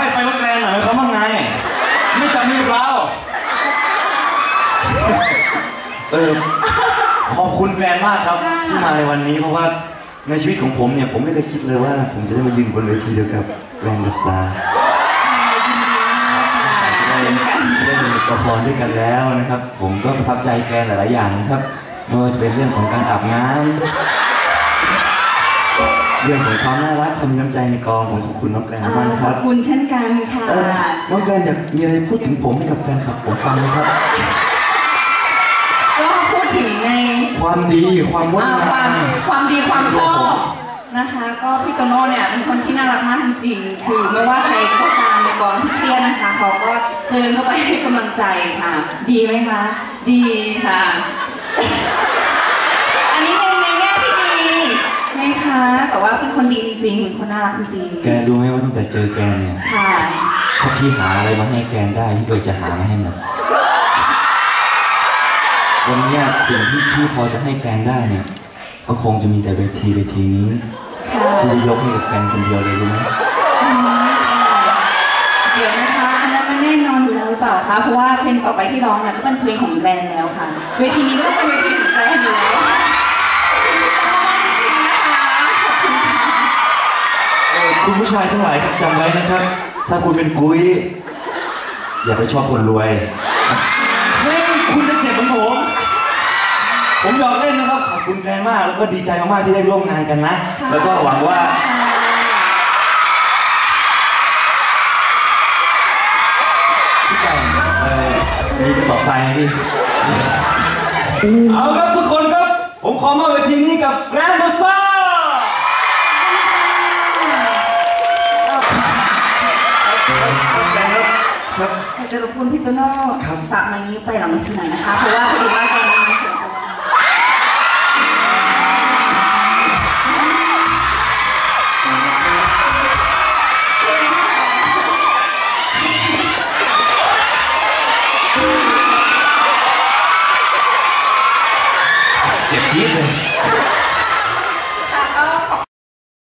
ไฟไฟรถแรงหน่อยครับว่าไง ไม่จำมีเปล่าเออขอบคุณแฟนมากครับ ที่มาในวันนี้เพราะว่าในชีวิตของผมเนี่ยผมไม่เคยคิดเลยว่า ผมจะได้มายืนบนเวทีเดียวกับแกรนดับตาได้เล่นละครด้วยกันแล้วนะครับ ผมก็ประทับใจแกนหลายๆอย่างนะครับไม่ว่าจะเป็นเรื่องของการอาบน้ำ เรื่องของความน่ารักความมีน้ำใจในกองผมขอบคุณน้องแกรนมากนะขคอรับบคุณเช่นกันค่ะ เออน้องแกรนอยากมีอะไรพูดถึงผมให้กับแฟนคลับผมฟังไหมครับ ก็พูดถึงในความดีความงดอ่างความามความดีความชอบนะคะ ก็พี่โตโน่เนี่ยเป็นคนที่น่ารักมากจริงๆคือไม่ว่าใครก็ตามในกองที่เครียดนะคะ เขาก็เดินเข้าไปให้กำลังใจค่ะ ดีไหมคะ ดีค่ะ จริงๆเป็นคนน่ารักจริงแกรู้ไหมว่าตั้งแต่เจอแกเนี่ยๆค่ะถ้าพี่หาอะไรมาให้แกนได้พี่ก็จะหามาให้หมดวันเนี้ยสิ่งที่พี่พอจะให้แกนได้เนี่ยก็คงจะมีแต่เวทีเวทีนี้ค่ะพี่จะยกให้กับแกนคนเดียวเลยรู้ไหมอืมเดี๋ยวนะคะอันนั้นมันแน่นอนอยู่แล้วหรือเปล่าคะเพราะว่าเพลงต่อไปที่ร้องเนี่ยก็เป็นเพลงของแบรนด์แล้วค่ะ เวทีนี้ก็ต้องเป็นเวทีของแบรนด์อยู่แล้ว ผู้ชายทั้งหลายครับจำไว้นะครับ ถ้าคุณเป็นกุ้ย อย่าไปชอบคนรวยเฮ้ยคุณจะเจ็บเหมือนผม ผมหยอกเล่นนะครับ ขอบคุณแกนมากแล้วก็ดีใจมากๆที่ได้ร่วมงานกันนะ แล้วก็หวังว่า พี่ไก่เอ่อมีกระสอบทรายไหมพี่ เอาครับทุกคนครับ ผมขอมอบเวทีนี้กับแกรนด์สตา จะรบกวนพี่โตโน่ครับ ฝากไมค์นี้ไปหลังเวทีหน่อยนะคะ เพราะว่าพอดีว่าแกมีไมค์ส่วนตัวเจ็บจี๊ดเลย